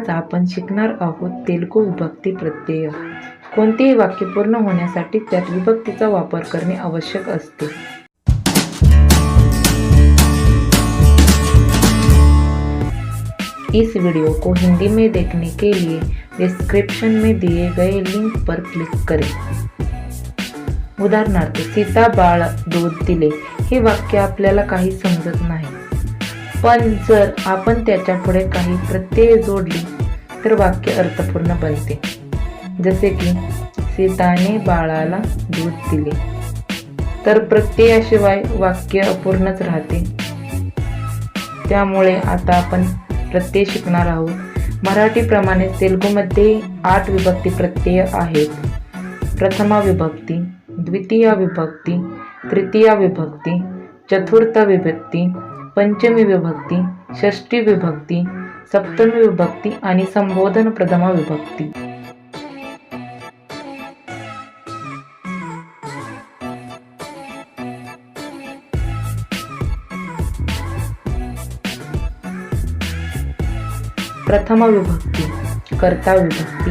आज आपण शिकणार आहोत तेलुगू विभक्ती प्रत्यय. कोणतेही वाक्य पूर्ण होण्यासाठी त्यात विभक्तीचा वापर करणे आवश्यक असते. इस वीडियो को हिंदी में देखने के लिए डिस्क्रिप्शन में दिए गए लिंक पर क्लिक करें. उदाहरणार्थ सीता बाळ दूध दिले. हे वाक्य आपल्याला काही समजत नाही. पण जर आपण त्याच्या पुढे काही प्रत्यय जोडली तर वाक्य अर्थपूर्ण बनते. जसे की सीताने बाळाला दूध दिले. तर प्रत्ययाशिवाय वाक्य अपूर्णच राहते. त्यामुळे आता आपण प्रत्यय शिकणार आहोत. मराठीप्रमाणे तेलुगूमध्ये आठ विभक्ती प्रत्यय आहेत. प्रथमा विभक्ती द्वितीया विभक्ती तृतीया विभक्ती चतुर्थ विभक्ती पंचमी विभक्ती षष्टी विभक्ती सप्तमी विभक्ती आणि संबोधन प्रथमा विभक्ती. प्रथम विभक्ती कर्ता विभक्ती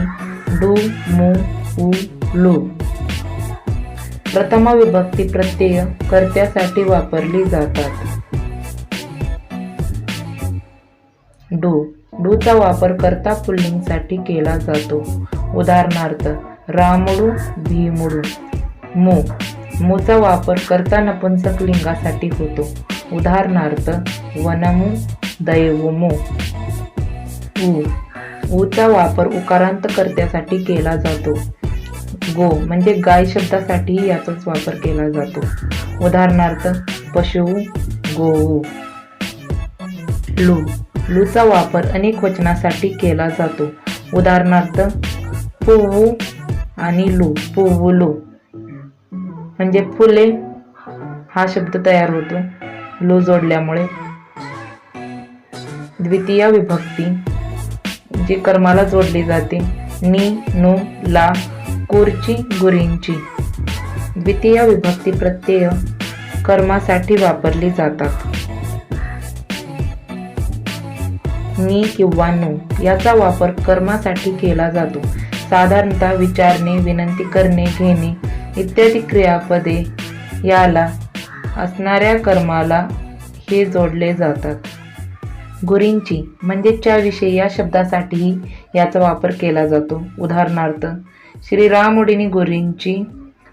डू मू उ लू. प्रथम विभक्ती प्रत्यय कर्त्यासाठी वापरली जातात. डू. डूचा वापर कर्ता पुल्लिंगसाठी केला जातो. उदाहरणार्थ रामडू भीमडू. मू. मूचा वापर कर्ता नपुंसक लिंगासाठी होतो. उदाहरणार्थ वनमू दैवमू. ऊ. ऊचा वापर उकारांत कर्त्यासाठी केला जातो. गो म्हणजे गाय शब्दासाठीही याचाच वापर केला जातो. उदाहरणार्थ पशु गोऊ. लू. लूचा वापर अनेक वचनासाठी केला जातो. उदाहरणार्थ पुवू आणि लू पुवुलू म्हणजे फुले हा शब्द तयार होतो. लू जोडल्यामुळे. द्वितीय विभक्ती जी कर्माला जोडली जाते. नी नू ला कुरची गुरींची. द्वितीय विभक्ती प्रत्यय कर्मासाठी वापरली जातात. नी किंवा नो याचा वापर कर्मासाठी केला जातो. साधारणतः विचारणे विनंती करणे घेणे इत्यादी क्रियापदे याला असणाऱ्या कर्माला हे जोडले जातात. गुरींची म्हणजे च्याविषयी या शब्दासाठीही याचा वापर केला जातो. उदाहरणार्थ श्रीरामुडीनी गुरींची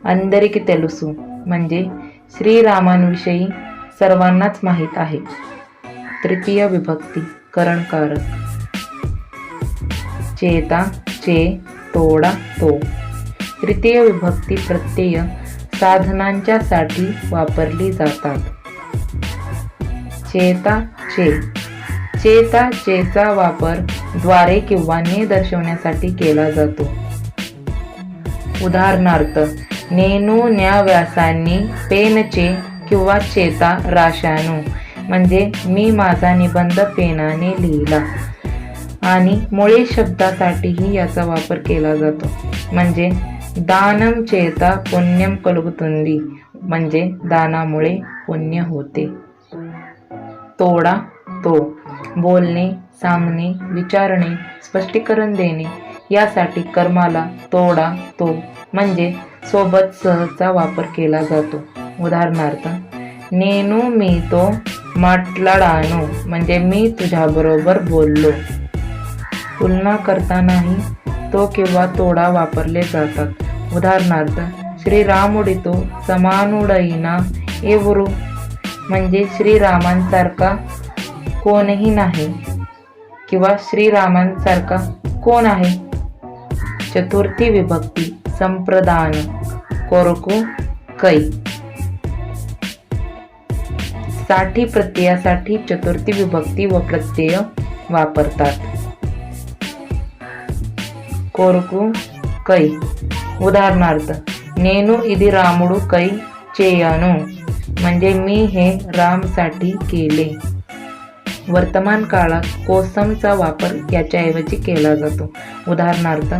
अंदरिकी तेलुसू म्हणजे श्रीरामांविषयी सर्वांनाच माहीत आहे. तृतीय विभक्ती. करणकारक चेता चे तोडा तो. तृतीय विभक्ती प्रत्यय साधनांच्या साठी वापरली जातात. चेता चे. चेता चेचा वापरद्वारे किंवा ने दर्शवण्यासाठी केला जातो. उदाहरणार्थ नेनू न्या व्यासांनी पेनचे किंवा चेता राशानू म्हणजे मी माझा निबंध पेनाने लिहिला. आणि मुळे शब्दासाठीही याचा वापर केला जातो. म्हणजे दानम चेता पुण्यम कलुगुतुंदी. म्हणजे दानामुळे पुण्य होते. तोडा तो. बोलणे सांगणे विचारणे स्पष्टीकरण देणे. यासाठी कर्माला तोडा तो. म्हणजे सोबत सहचा वापर केला जातो. उदाहरणार्थ नेनू मी तो माटलाडानो म्हणजे मी तुझ्याबरोबर बोललो. तुलना करतानाही तो किंवा तोडा वापरले जातात. उदाहरणार्थ श्रीरामुडितो समानुडईना एवरू. म्हणजे श्रीरामांसारखा कोणही नाही. किंवा श्रीरामांसारखा कोण आहे? चतुर्थी विभक्ती संप्रदान कोरकू कै साठी प्रत्ययासाठी चतुर्थी विभक्ती व प्रत्यय वापरतात. कोरकू कै. उदाहरणार्थ नेनू इदी रामुडू कै चेयनू. म्हणजे मी हे रामसाठी केले. वर्तमान काळात कोसमचा वापर याच्याऐवजी केला जातो. उदाहरणार्थ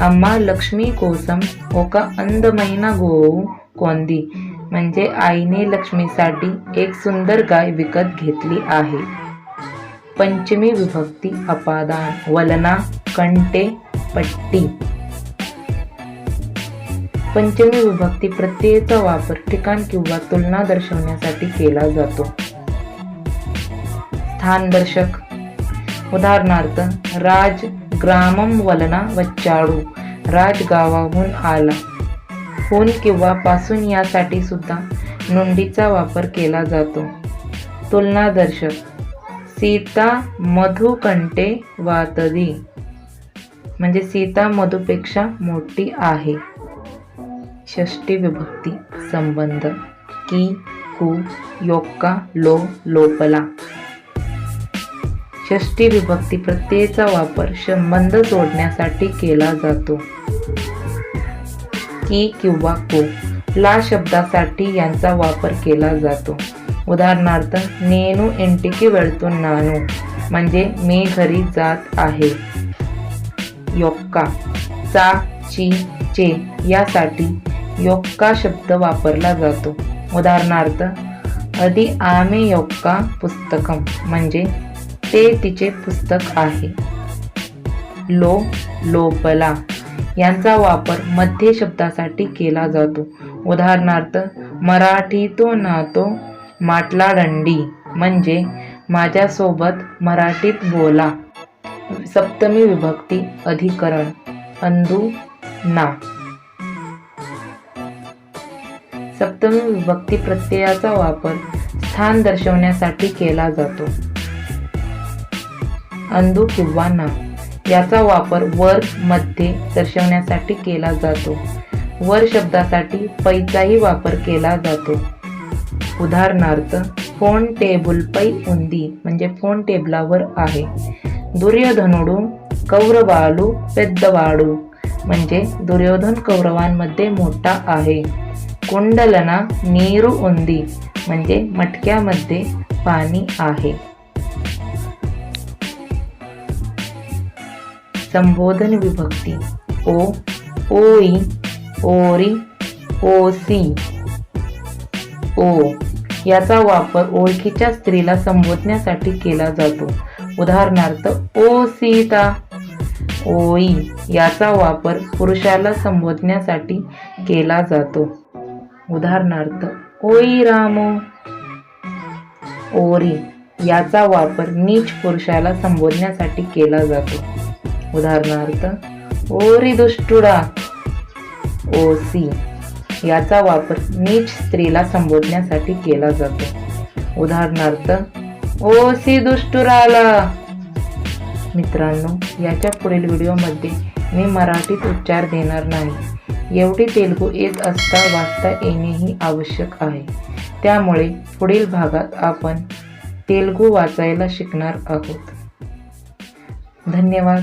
अम्मा लक्ष्मी कोसम ओका अंध महिना गोऊ कोंदी. म्हणजे आईने लक्ष्मीसाठी एक सुंदर गाय विकत घेतली आहे. पंचमी विभक्ती अपादान वलना कंटे पट्टी. पंचमी विभक्ती प्रत्ययाचा वापर ठिकाण किंवा तुलना दर्शवण्यासाठी केला जातो. स्थानदर्शक उदाहरणार्थ राज ग्रामम वलना वच्चाडू राज गावाहून आला. हून किंवा पासून यासाठी सुद्धा नोंदीचा वापर केला जातो. तुलनादर्शक सीता मधुकंटे वातदी म्हणजे सीता मधुपेक्षा मोठी आहे. षष्टी विभक्ती संबंध की कु योक्का लो लोपला. षष्टी विभक्ती प्रत्ययाचा वापर संबंध जोडण्यासाठी केला जातो. की किंवा को. ला शब्दासाठी यांचा वापर केला जातो. उदाहरणार्थ नेनू इंटिकी वेळतून नानू म्हणजे मी घरी जात आहे. योक्का. चा ची चे यासाठी योक्का शब्द वापरला जातो. उदाहरणार्थ अधी आमे योक्का पुस्तकम म्हणजे ते तिचे पुस्तक आहे. लो लोपला. यांचा वापर मध्य शब्दासाठी केला जातो. उदाहरणार्थ मराठी तो नातो माटला दंडी म्हणजे माझ्यासोबत मराठीत बोला. सप्तमी विभक्ती अधिकरण अंदू ना. सप्तमी विभक्ती प्रत्ययाचा वापर स्थान दर्शवण्यासाठी केला जातो. अंदू किंवा ना. याचा वापर वर मध्ये दर्शवण्यासाठी केला जातो. वर शब्दासाठी पैचाही वापर केला जातो. उदाहरणार्थ फोन टेबल पै उंदी म्हणजे फोन टेबलावर आहे. दुर्योधनुडू कौरवालू पेद्दवाडू म्हणजे दुर्योधन कौरवांमध्ये मोठा आहे. कुंडलना नीरू उंदी म्हणजे मटक्यामध्ये पाणी आहे. संबोधन विभक्ती. ओ ओई ओरी ओसी. ओ याचा वापर ओळखीच्या स्त्रीला संबोधण्यासाठी केला जातो. उदाहरणार्थ ओ सीता ओई याचा वापर पुरुषाला संबोधण्यासाठी केला जातो. उदाहरणार्थ ओई रामो. ओरी याचा वापर नीच पुरुषाला संबोधण्यासाठी केला जातो. उदाहरणार्थ ओरी दुष्टुडा ओसी याचा वापर नीच स्त्रीला संबोधण्यासाठी केला जातो. उदाहरणार्थ ओसी दुष्टुराला मित्रांनो याच्या पुढील व्हिडिओमध्ये मी मराठीत उच्चार देणार नाही. एवढी तेलगू येत असता वाचता येणेही आवश्यक आहे. त्यामुळे पुढील भागात आपण तेलगू वाचायला शिकणार आहोत. धन्यवाद.